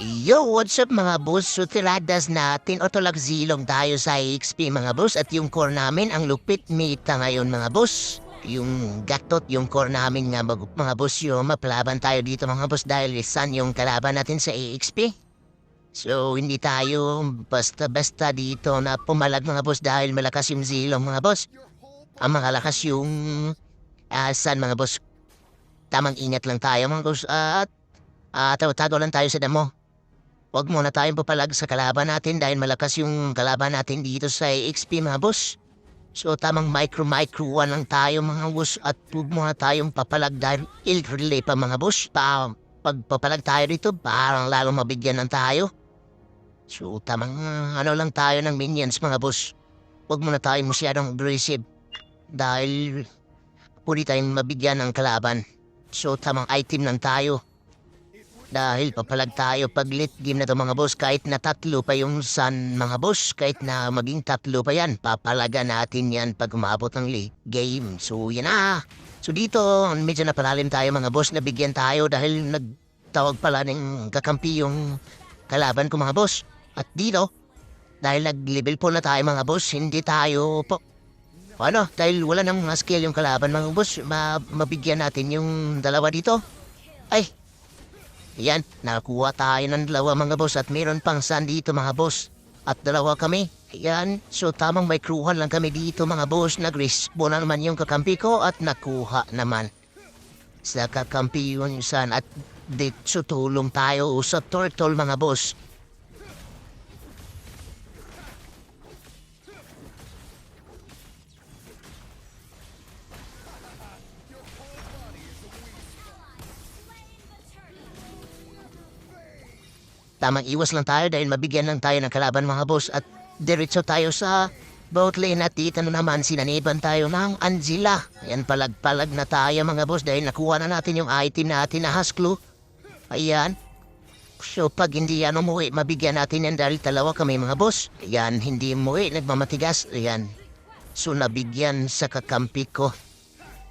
Yo, what's up mga boss? So tiradas natin o zilong tayo sa XP mga boss at yung core namin ang lupit mita ngayon mga boss. Yung gatot, yung core namin nga mag- mga boss yung maplaban tayo dito mga boss dahil isan yung kalaban natin sa AXP. So hindi tayo basta-basta dito na pumalag mga boss dahil malakas yung zilong mga boss. Ang makalakas yung asan mga boss. Tamang ingat lang tayo mga boss at Ah, tago lang tayo sa damo. Huwag muna tayong papalag sa kalaban natin dahil malakas yung kalaban natin dito sa XP mga boss. So tamang micro-micro one lang tayo mga boss at huwag muna tayong papalag dahil il-relay pa mga boss. Pa pag papalag tayo dito, parang lalo mabigyan ng tayo. So tamang ano lang tayo ng minions mga boss. Huwag muna tayong masyadong aggressive dahil pwede tayong mabigyan ng kalaban. So tamang item lang tayo. Dahil papalag tayo pag late game na to mga boss kahit na tatlo pa yung sun mga boss kahit na maging tatlo pa yan papalaga natin yan pag umabot ng late game. So yan na. So dito medyo napalalim tayo mga boss nabigyan tayo dahil nagtawag pala ng kakampi yung kalaban ko mga boss. At dito dahil nag-level po na tayo mga boss hindi tayo po ano, dahil wala nang mga skill yung kalaban mga boss, ma mabigyan natin yung dalawa dito. Ay, yan, nakakuha tayo ng dalawa mga boss at meron pang san dito mga boss. At dalawa kami. Yan, so tamang may kruhan lang kami dito mga boss. Nag-respawn na naman yung kakampi ko at nakuha naman. Sa kakampi yun san at dito tulong tayo sa turtle mga boss. Tamang iwas lang tayo dahil mabigyan lang tayo ng kalaban mga boss at diretso tayo sa boat lane at dito na naman sinaniban tayo ng Angela. Ayan palag-palag na tayo mga boss dahil nakuha na natin yung item natin na Hasklo. Ayan. So pag hindi yan umuwi, mabigyan natin yan dahil dalawa kami mga boss. Ayan, hindi umuwi, nagmamatigas. Ayan. So nabigyan sa kakampi ko.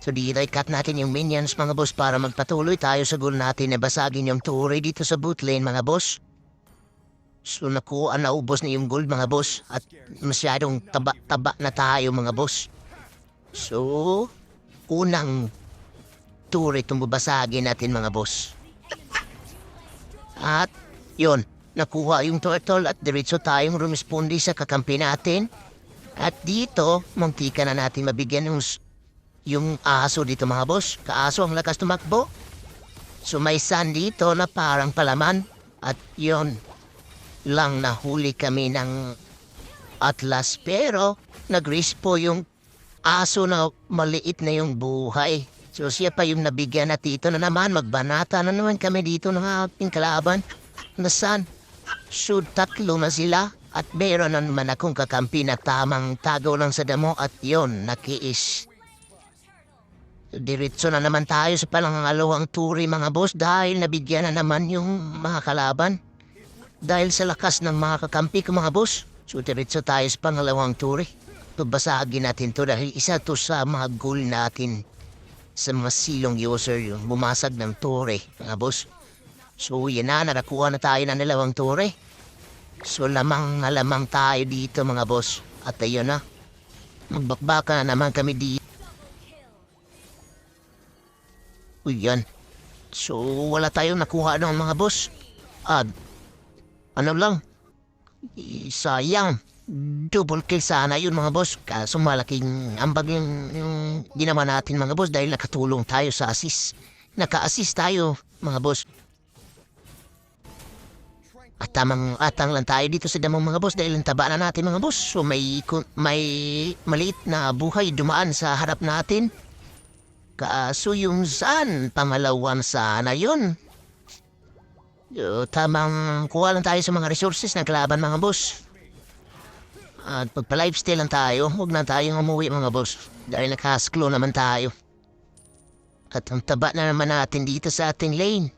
So di cut natin yung minions mga boss para magpatuloy tayo sa goal natin na basagin yung turi dito sa boot lane mga boss. So nakuha na ubos na yung gold mga boss at masyadong taba-taba na tayo mga boss. So, unang tour itong babasagin natin mga boss. At yon nakuha yung turtle at diretso tayong rumispondi sa kakampi natin. At dito, muntika na natin mabigyan yung, yung aso dito mga boss. Kaaso ang lakas tumakbo. So may sun dito na parang palaman. At yon lang nahuli kami ng atlas pero nag-respo yung aso na maliit na yung buhay. So siya pa yung nabigyan na tito na naman magbanata na naman kami dito ng ating kalaban. Nasaan? So tatlo na sila at meron na naman akong kakampi na tamang tago lang sa damo at yon nakiis. Diretso na naman tayo sa palangalawang turi mga boss dahil nabigyan na naman yung mga kalaban. Dahil sa lakas ng mga kakampi ko mga boss, so diretso tayo sa pangalawang turi. Pabasagin natin to dahil isa to sa mga goal natin sa mga silong user yung bumasag ng tore, mga boss. So yan na, narakuha na tayo ng dalawang tore. So lamang na lamang tayo dito mga boss. At ayun na, magbakbaka na naman kami dito. Uy yan. So wala tayong nakuha ng mga boss. At ano lang, sayang. Double kill sana yun mga boss. Kaso malaking ambag yung, yung ginawa natin mga boss dahil nakatulong tayo sa assist. Naka-assist tayo mga boss. At tamang atang lang tayo dito sa damang mga boss dahil ang taba na natin mga boss. So may, may maliit na buhay dumaan sa harap natin. Kaso yung saan, pangalawan sana yun. Yo, tamang kuha lang tayo sa mga resources ng kalaban mga boss. At pagpa-lifestyle lang tayo, huwag na tayong umuwi mga boss. Dahil nakasklo naman tayo. At ang taba na naman natin dito sa ating lane.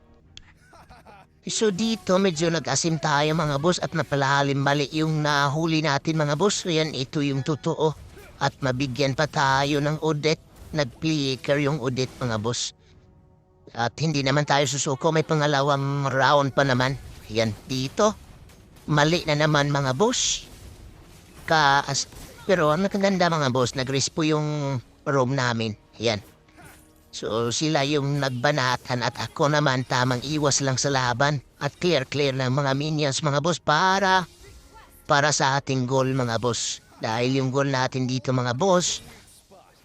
So dito medyo nag-asim tayo mga boss at napalalim mali yung nahuli natin mga boss. Yan ito yung totoo. At mabigyan pa tayo ng audit. Nag-flicker yung audit mga boss. At hindi naman tayo susuko, may pangalawang round pa naman. Yan, dito. Mali na naman mga boss. Kaas, pero ang nakaganda mga boss, nag-respo yung room namin. Yan. So sila yung nagbanatan at ako naman tamang iwas lang sa laban at clear-clear ng mga minions mga boss para para sa ating goal mga boss. Dahil yung goal natin dito mga boss,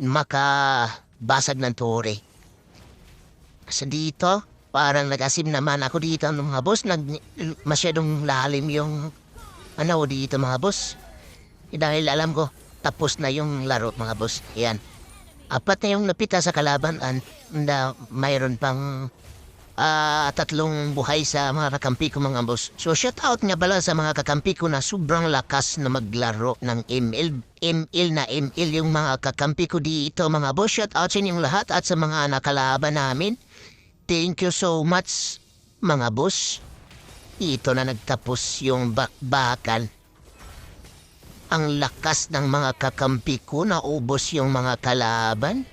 makabasag ng tore. Kasi dito, parang nag-asim naman ako dito ng mga boss. Nag, masyadong lalim yung ano dito mga boss. Eh, dahil alam ko, tapos na yung laro mga boss. Yan. Apat na yung napita sa kalaban and na mayroon pang ah, tatlong buhay sa mga kakampi ko mga boss. So shout out nga bala sa mga kakampi ko na sobrang lakas na maglaro ng ML. ML na ML yung mga kakampi ko dito mga boss. Shout out sa inyong lahat at sa mga nakalaban namin. Thank you so much mga boss. Ito na nagtapos yung bakbakan. Ang lakas ng mga kakampi ko na ubos yung mga kalaban.